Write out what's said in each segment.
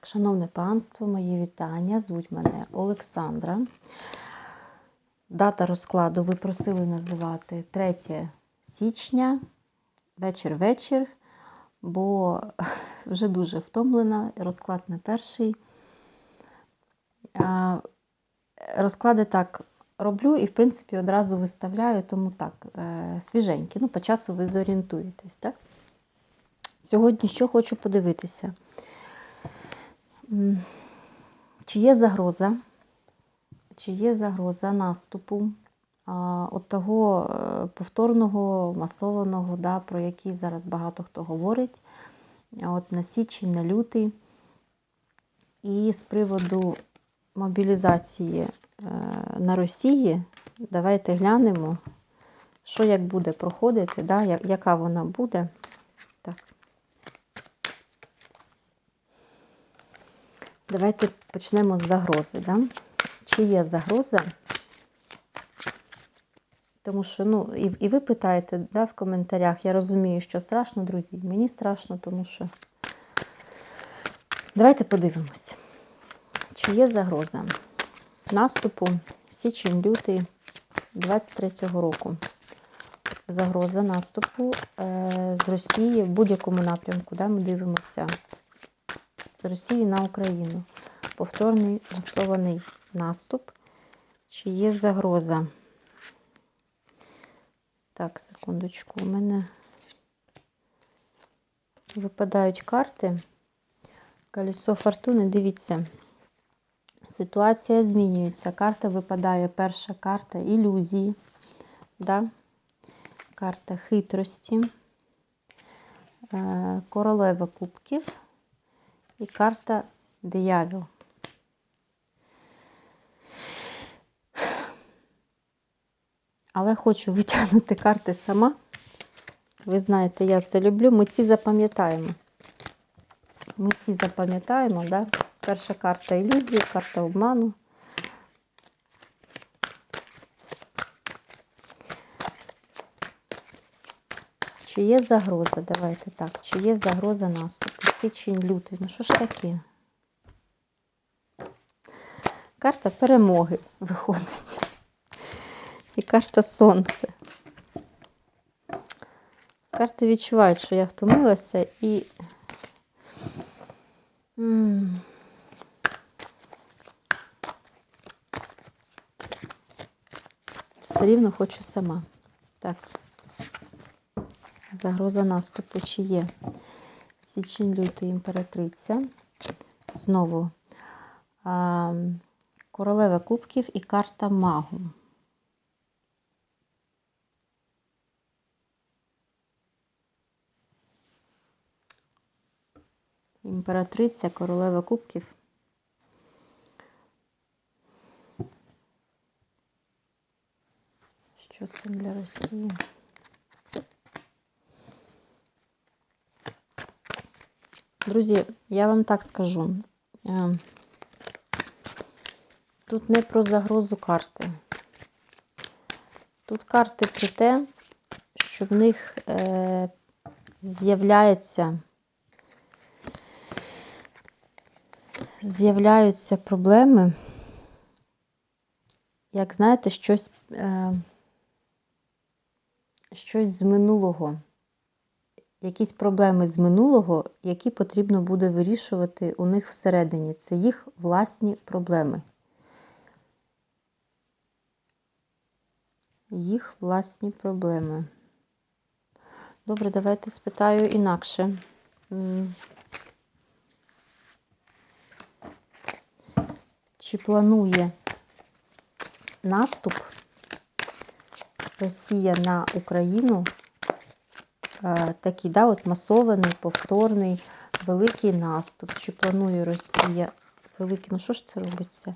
Так, шановне панство, мої вітання. Звуть мене Олександра. Дата розкладу ви просили називати 3 січня, вечір-вечір, бо вже дуже втомлена. Розклад не перший. Розклади так роблю і, в принципі, одразу виставляю, тому так, е, свіженькі. Ну, по часу ви зорієнтуєтесь, так? Сьогодні що хочу подивитися. Чи є загроза? Чи є загроза наступу от того е, повторного, масованого, да, про який зараз багато хто говорить, от на січень, на лютий. І з приводу мобілізації е, на Росії, давайте глянемо, що як буде проходити, да, яка вона буде. Так. Давайте почнемо з загрози. Да? Чи є загроза? Тому що, ну, і, і ви питаєте да, в коментарях. Я розумію, що страшно, друзі. Мені страшно, тому що. Давайте подивимося. Чи є загроза наступу січень-лютий 23-го року? Загроза наступу е, з Росії в будь-якому напрямку. Да, ми дивимося Росії на Україну. Повторний масований наступ. Чи є загроза? Так, секундочку, у мене випадають карти. Колесо фортуни, дивіться. Ситуація змінюється. Карта випадає перша карта ілюзії. Да? Карта хитрості, е, королева кубків і карта диявіл. Але хочу витягнути карти сама. Ви знаєте, я це люблю. Ми ці запам'ятаємо. Ми ці запам'ятаємо, да? Перша карта ілюзії, карта обману. Чи є загроза? Давайте так. Чи є загроза наступу? Січень, лютий. Ну що ж таке? Карта перемоги виходить. І карта сонце. Карти відчувають, що я втомилася і. Все рівно хочу сама. Так. Загроза наступу чи є? Січень, лютий, імператриця. Знову королева кубків і карта магу. Імператриця, королева кубків. Що це для Росії? Друзі, я вам так скажу. Е, Тут не про загрозу карти. Тут карти про те, що в них е, з'являється з'являються проблеми, як знаєте, щось, е, щось з минулого, якісь проблеми з минулого, які потрібно буде вирішувати у них всередині. Це їх власні проблеми. Їх власні проблеми. Добре, давайте спитаю інакше. Чи планує наступ Росія на Україну? Е, такий, да, от масований, повторний, великий наступ. Чи планує Росія великий? Ну що ж це робиться?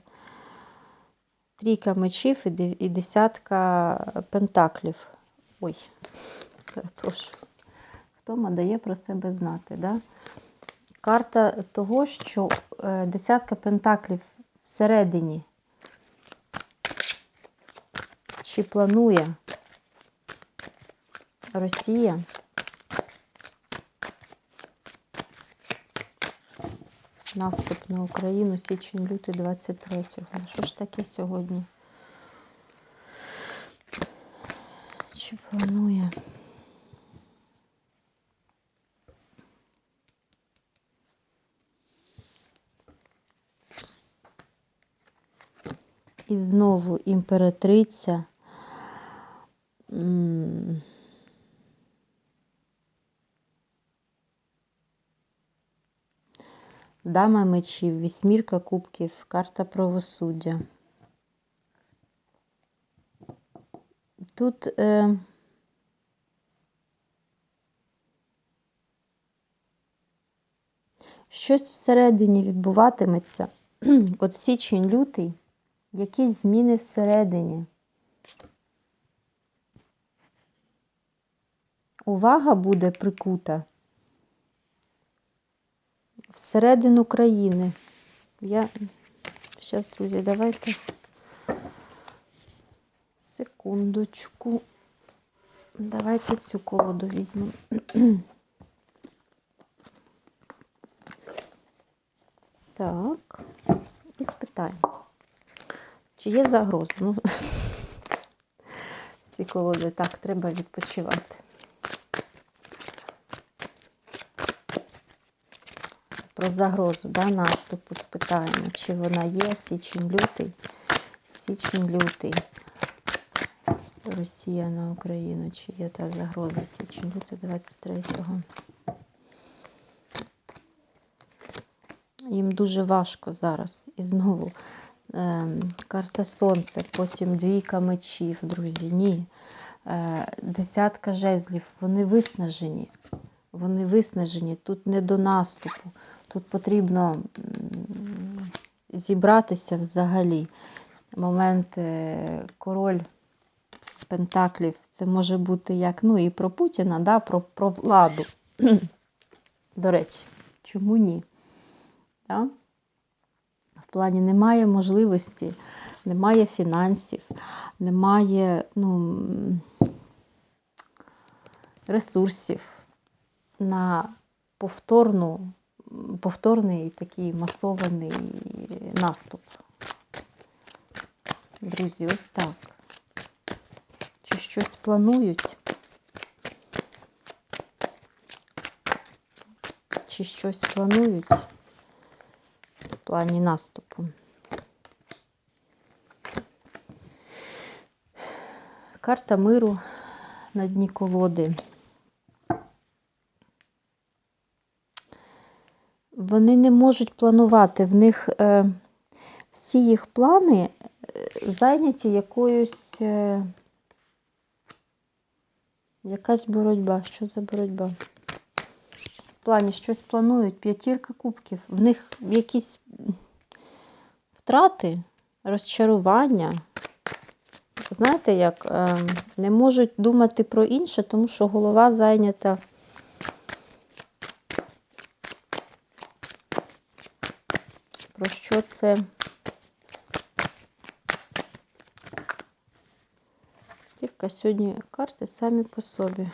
Трійка мечів і десятка пентаклів. Ой, перепрошую. Втома дає про себе знати. Да? Карта того, що е, десятка пентаклів всередині. Чи планує Росія Наступ на Україну, січень, лютий 23-го. Ну, Що ж таке сьогодні? Чи планує? І знову імператриця. М, Дама мечів, вісьмірка кубків, карта правосуддя. Тут е, щось всередині відбуватиметься. От січень, лютий, якісь зміни всередині. Увага буде прикута всередину країни. Я зараз, друзі, давайте секундочку. Давайте цю колоду візьмемо. Так, і спитаємо, чи є загроза? Ну, всі колоди так, треба відпочивати. Про загрозу да, наступу спитаємо, чи вона є січень-лютий, січень-лютий. Росія на Україну, чи є та загроза січень-лютий 23-го. Їм дуже важко зараз. І знову е, карта сонця, потім двійка мечів, друзі. Ні. Е, десятка жезлів, вони виснажені. Вони виснажені. Тут не до наступу. Тут потрібно зібратися взагалі. Момент е, король Пентаклів. Це може бути як ну і про Путіна, да, про, про владу. До речі, чому ні? Да? В плані немає можливості, немає фінансів, немає ну, ресурсів на повторну, повторний такий масований наступ. Друзі, ось так. Чи щось планують? Чи щось планують? в плані наступу. Карта миру на дні колоди. Вони не можуть планувати. В них е, всі їх плани е, зайняті якоюсь е, якась боротьба. Що за боротьба? В плані щось планують, п'ятірка кубків. В них якісь втрати, розчарування. Знаєте, як не можуть думати про інше, тому що голова зайнята. Про що це? Тільки сьогодні карти самі по собі.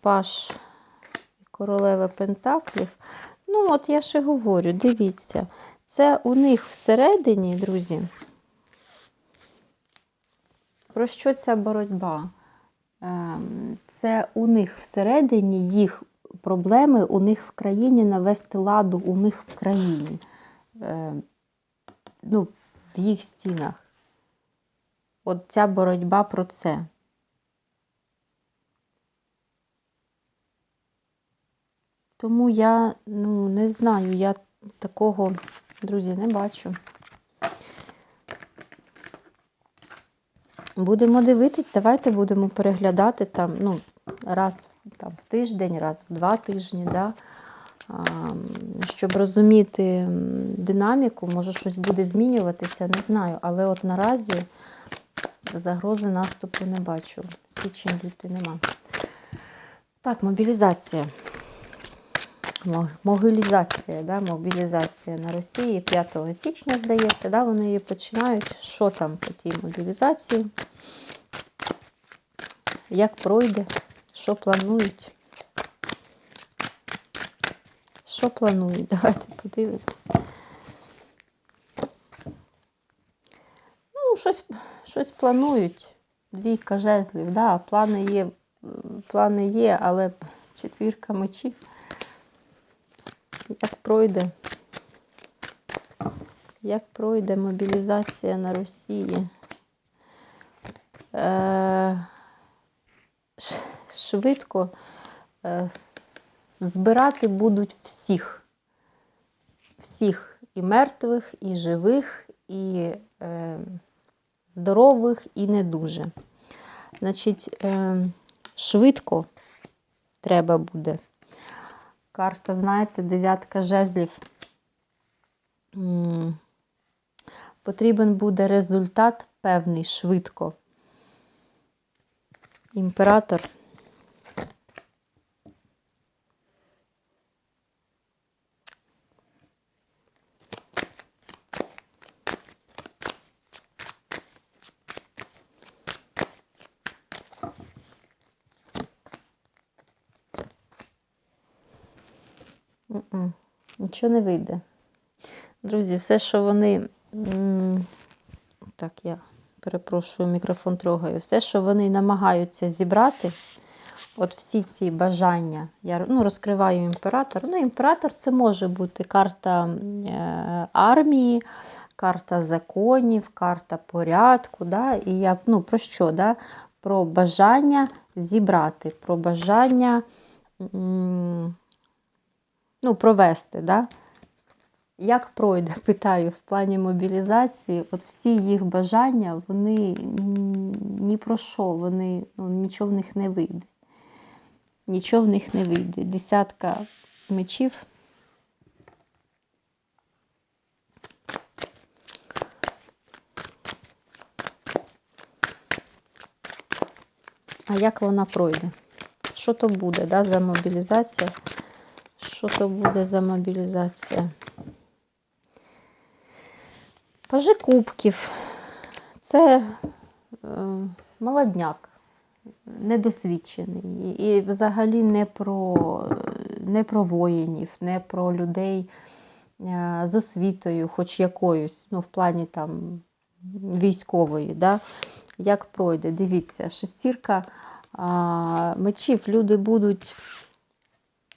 Паш королева Пентаклів. Ну, от я ще говорю, дивіться, це у них всередині, друзі. Про що ця боротьба? Ем, це у них всередині їх проблеми, у них в країні навести ладу, у них в країні, ну, в їх стінах. От ця боротьба про це. Тому я ну, не знаю, я такого, друзі, не бачу. Будемо дивитись, давайте будемо переглядати там, ну, раз там, в тиждень, раз в два тижні, да? Щоб розуміти динаміку, може щось буде змінюватися, не знаю. Але от наразі загрози наступу не бачу. Січень лютий нема. Так, мобілізація. Могилізація, да, мобілізація на Росії 5 січня, здається, да, вони її починають. Що там по тій мобілізації? Як пройде? Що планують? Що планують? Давайте подивимось. Ну, щось, щось планують. Двійка жезлів, да, плани є, плани є, але четвірка мечів. Як пройде? Як пройде мобілізація на Росії? Е, швидко е, збирати будуть всіх. Всіх і мертвих, і живих, і е, здорових, і не дуже. Значить, е, швидко треба буде. Карта, знаєте, дев'ятка жезлів. Потрібен буде результат певний швидко. Імператор. Нічого не вийде. Друзі, все, що вони. Так, я перепрошую, мікрофон трогаю. Все, що вони намагаються зібрати, от всі ці бажання, я ну, розкриваю імператор. Ну, імператор це може бути карта е, армії, карта законів, карта порядку. Да? І я ну, про що? Да? Про бажання зібрати, про бажання м, ну, провести. Да? Як пройде, питаю, в плані мобілізації, от всі їх бажання, вони ні про що, вони, ну, нічого в них не вийде. Нічого в них не вийде. Десятка мечів. А як вона пройде? Що то буде да, за мобілізація? Що то буде за мобілізація? Пажи кубків. Це е, молодняк, недосвідчений. І взагалі не про, не про воїнів, не про людей е, з освітою, хоч якоюсь, ну, в плані там військової. Да? Як пройде? Дивіться, шестірка а, мечів, люди будуть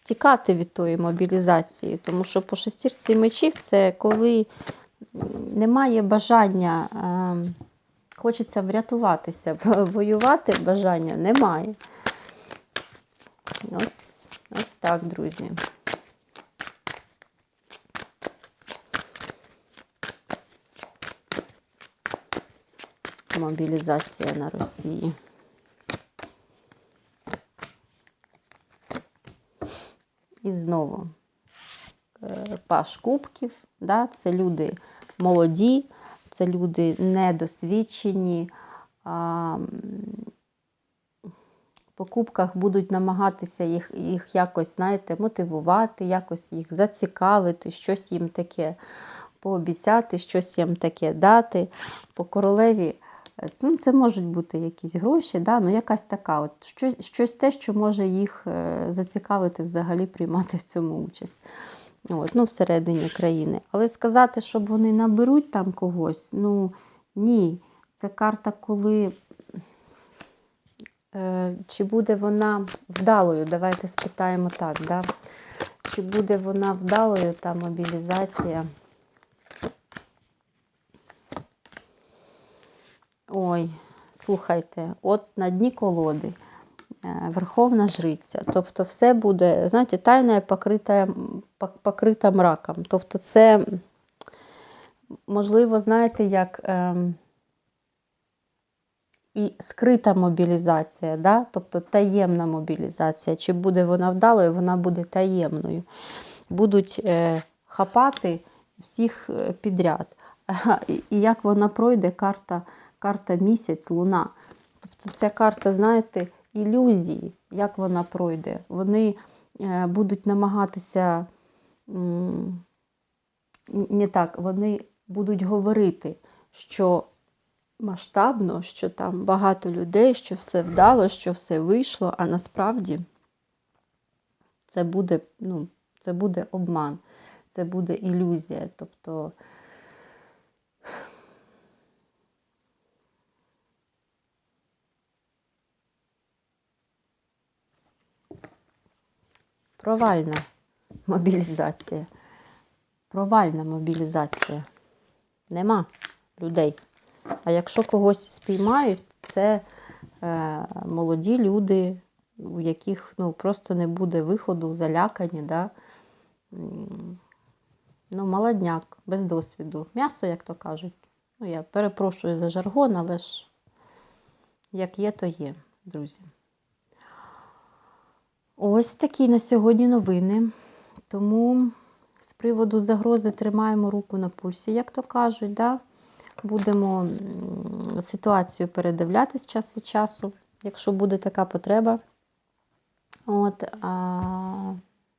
тікати від тої мобілізації, тому що по шестірці мечів це коли немає бажання, е, хочеться врятуватися, воювати бажання немає. Ось, ось так, друзі. Мобілізація на Росії. І знову е, паш кубків, да, це люди молоді, це люди недосвідчені. А, м, по кубках будуть намагатися їх, їх якось, знаєте, мотивувати, якось їх зацікавити, щось їм таке пообіцяти, щось їм таке дати. По королеві ну, це можуть бути якісь гроші, да? ну, якась така, от, щось, щось те, що може їх е, зацікавити взагалі приймати в цьому участь. От, ну, всередині країни. Але сказати, щоб вони наберуть там когось, ну ні. Це карта, коли е, чи буде вона вдалою? Давайте спитаємо так, да? чи буде вона вдалою, та мобілізація? Ой, слухайте, от на дні колоди. е, Верховна жриця. Тобто все буде, знаєте, тайна покрита, покрита мраком. Тобто це, можливо, знаєте, як ем, і скрита мобілізація, да? тобто таємна мобілізація. Чи буде вона вдалою, вона буде таємною. Будуть е, хапати всіх е, підряд. І, і як вона пройде, карта, карта місяць, луна. Тобто ця карта, знаєте, ілюзії, як вона пройде. Вони е, будуть намагатися не так, вони будуть говорити, що масштабно, що там багато людей, що все вдало, що все вийшло, а насправді це буде, ну, Це буде обман, це буде ілюзія. Тобто провальна мобілізація. Провальна мобілізація. Нема людей. А якщо когось спіймають, це е, молоді люди, у яких ну, просто не буде виходу, залякані. Да? Ну, молодняк, без досвіду. М'ясо, як то кажуть. Ну, я перепрошую за жаргон, але ж як є, то є, друзі. Ось такі на сьогодні новини. Тому з приводу загрози тримаємо руку на пульсі, як то кажуть. Да? Будемо ситуацію передивлятись час від часу, якщо буде така потреба. От, а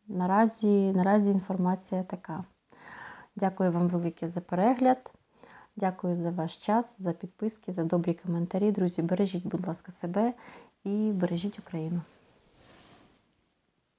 наразі, наразі інформація така. Дякую вам велике за перегляд. Дякую за ваш час, за підписки, за добрі коментарі. Друзі, бережіть, будь ласка, себе і бережіть Україну.